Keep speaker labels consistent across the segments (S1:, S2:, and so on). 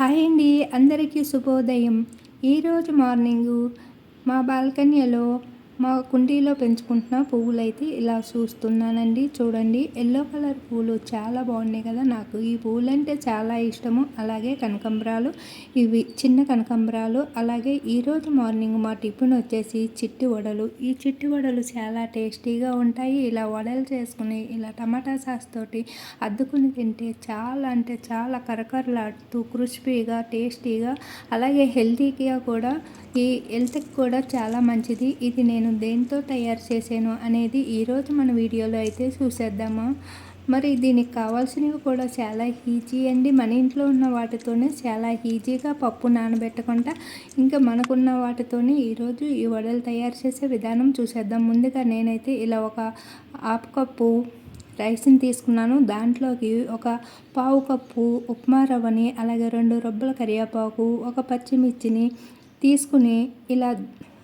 S1: Hi అండి అందరికీ శుభోదయం. ఈరోజు మార్నింగు మా బాల్కనీలో మా కుండీలో పెంచుకుంటున్న పువ్వులు అయితే ఇలా చూస్తున్నానండి. చూడండి ఎల్లో కలర్ పువ్వులు చాలా బాగున్నాయి కదా నాకు. ఈ పువ్వులు అంటే చాలా ఇష్టము. అలాగే కనకంబరాలు ఇవి చిన్న కనకంబరాలు. అలాగే ఈరోజు మార్నింగ్ మా టిఫిన్ వచ్చేసి చిట్టి వడలు. ఈ చిట్టి వడలు చాలా టేస్టీగా ఉంటాయి. ఇలా వడలు చేసుకుని ఇలా టమాటా సాస్ తోటి అద్దుకుని తింటే చాలా అంటే చాలా కరకరలాడుతూ క్రిస్పీగా టేస్టీగా అలాగే హెల్తీగా కూడా ఈ హెల్త్కి కూడా చాలా మంచిది. ఇది నేను దేంతో తయారు చేశాను అనేది ఈరోజు మన వీడియోలో అయితే చూసేద్దామా. మరి దీనికి కావాల్సినవి కూడా చాలా ఈజీ అండి. మన ఇంట్లో ఉన్న వాటితోనే చాలా ఈజీగా పప్పు నానబెట్టకుండా ఇంకా మనకున్న వాటితోనే ఈరోజు ఈ వడలు తయారు చేసే విధానం చూసేద్దాం. ముందుగా నేనైతే ఇలా ఒక హాఫ్ కప్పు రైస్ని తీసుకున్నాను. దాంట్లోకి ఒక పావు కప్పు ఉప్మా రవ్వని అలాగే రెండు రొబ్బల కరివేపాకు ఒక పచ్చిమిర్చిని తీసుకుని ఇలా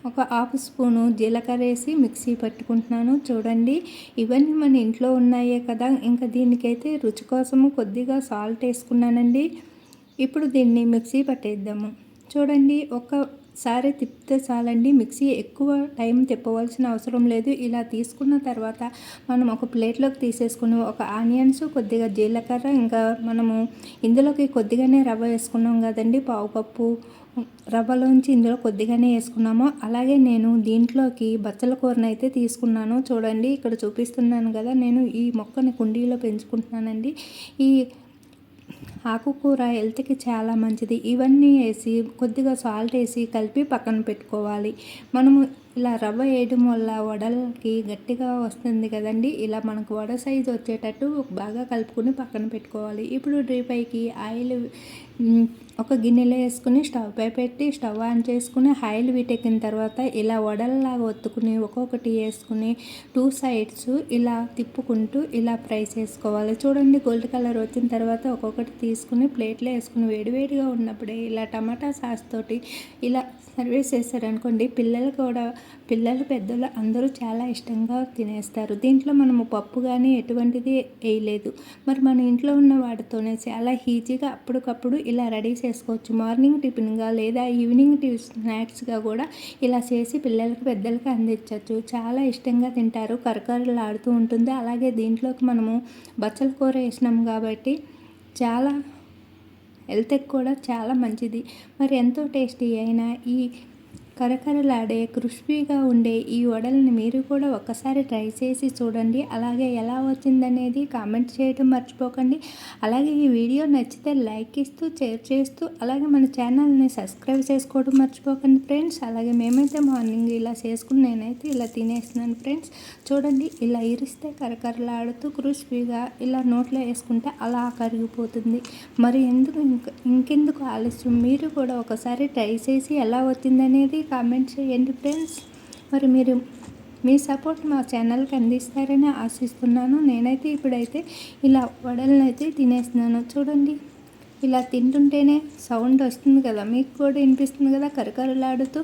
S1: ఒక హాఫ్ స్పూను జీలకర్ర వేసి మిక్సీ పట్టుకుంటున్నాను. చూడండి ఇవన్నీ మన ఇంట్లో ఉన్నాయే కదా. ఇంకా దీనికైతే రుచి కోసము కొద్దిగా సాల్ట్ వేసుకున్నానండి. ఇప్పుడు దీన్ని మిక్సీ పట్టేద్దాము. చూడండి ఒకసారి తిప్పితే చాలండి. మిక్సీ ఎక్కువ టైం తిప్పవలసిన అవసరం లేదు. ఇలా తీసుకున్న తర్వాత మనం ఒక ప్లేట్లోకి తీసేసుకుని ఒక ఆనియన్స్ కొద్దిగా జీలకర్ర ఇంకా మనము ఇందులోకి కొద్దిగానే రవ్వ వేసుకున్నాం కదండి. పావుపప్పు రవ్వలోంచి ఇందులో కొద్దిగానే వేసుకున్నాము. అలాగే నేను దీంట్లోకి బచ్చల కూరను అయితే తీసుకున్నాను. చూడండి ఇక్కడ చూపిస్తున్నాను కదా నేను ఈ మొక్కని కుండీలో పెంచుకుంటున్నానండి. ఈ ఆకుకూర హెల్త్కి చాలా మంచిది. ఇవన్నీ వేసి కొద్దిగా సాల్ట్ వేసి కలిపి పక్కన పెట్టుకోవాలి. మనము ఇలా రవ్వ వేయడం వల్ల వడలకి గట్టిగా వస్తుంది కదండి. ఇలా మనకు వడ సైజు వచ్చేటట్టు బాగా కలుపుకొని పక్కన పెట్టుకోవాలి. ఇప్పుడు డ్రీపైకి ఆయిల్ ఒక గిన్నెలో వేసుకుని స్టవ్ పై పెట్టి స్టవ్ ఆన్ చేసుకుని ఆయిల్ వీటెక్కిన తర్వాత ఇలా వడల్లాగా ఒత్తుకుని ఒక్కొక్కటి వేసుకుని టూ సైడ్స్ ఇలా తిప్పుకుంటూ ఇలా ఫ్రై చేసుకోవాలి. చూడండి గోల్డ్ కలర్ వచ్చిన తర్వాత ఒక్కొక్కటి తీసుకుని ప్లేట్లో వేసుకుని వేడివేడిగా ఉన్నప్పుడే ఇలా టమాటా సాస్ తోటి ఇలా సర్వీస్ చేశారనుకోండి పిల్లలు కూడా పిల్లలు పెద్దలు అందరూ చాలా ఇష్టంగా తినేస్తారు. దీంట్లో మనము పప్పు కానీ ఎటువంటిది వేయలేదు మరి మన ఇంట్లో ఉన్న వాటితోనే చాలా ఈజీగా అప్పటికప్పుడు ఇలా రెడీ చేసుకోవచ్చు. మార్నింగ్ టిఫిన్గా లేదా ఈవినింగ్ టి స్నాక్స్గా కూడా ఇలా చేసి పిల్లలకి పెద్దలకి అందించవచ్చు చాలా ఇష్టంగా తింటారు. కరకరలాడుతూ ఉంటుంది. అలాగే దీంట్లోకి మనము బచ్చల కూర వేసినాం కాబట్టి చాలా హెల్త్కి కూడా చాలా మంచిది. మరి ఎంతో టేస్టీ అయినా ఈ కరకరలాడే క్రిస్పీగా ఉండే ఈ వడల్ని మీరు కూడా ఒక్కసారి ట్రై చేసి చూడండి. అలాగే ఎలా వచ్చిందనేది కామెంట్ చేయడం మర్చిపోకండి. అలాగే ఈ వీడియో నచ్చితే లైక్ ఇస్తూ షేర్ చేస్తూ అలాగే మన ఛానల్ని సబ్స్క్రైబ్ చేసుకోవడం మర్చిపోకండి ఫ్రెండ్స్. అలాగే మేమైతే మార్నింగ్ ఇలా చేసుకుని నేనైతే ఇలా తినేస్తున్నాను ఫ్రెండ్స్. చూడండి ఇలా ఇరిస్తే కరకరలాడుతూ క్రిస్పీగా ఇలా నోట్లో వేసుకుంటే అలా కరిగిపోతుంది. మరి ఎందుకు ఇంకెందుకు ఆలస్యం? మీరు కూడా ఒకసారి ట్రై చేసి ఎలా వచ్చిందనేది కామెంట్ చేయండి ఫ్రెండ్స్. మరి మీరు మీ సపోర్ట్ మా ఛానల్కి అందిస్తారని ఆశిస్తున్నాను. నేనైతే ఇప్పుడైతే ఇలా వడలను అయితే తినేస్తున్నాను. చూడండి. ఇలా తింటుంటేనే సౌండ్ వస్తుంది కదా. మీకు కూడా వినిపిస్తుంది కదా కరకరలాడుతూ.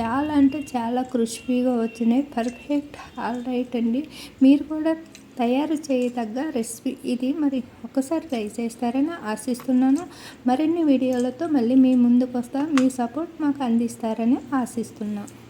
S1: చాలా అంటే చాలా క్రిస్పీగా వచ్చినాయి. పర్ఫెక్ట్. ఆల్ రైట్ అండి. మీరు కూడా తయారు చేయదగ్గ రెసిపీ ఇది. మరి ఒకసారి ట్రై చేస్తారని ఆశిస్తున్నాను. మరిన్ని వీడియోలతో మళ్ళీ మీ ముందుకు వస్తా మీ సపోర్ట్ మాకు అందిస్తారని ఆశిస్తున్నాను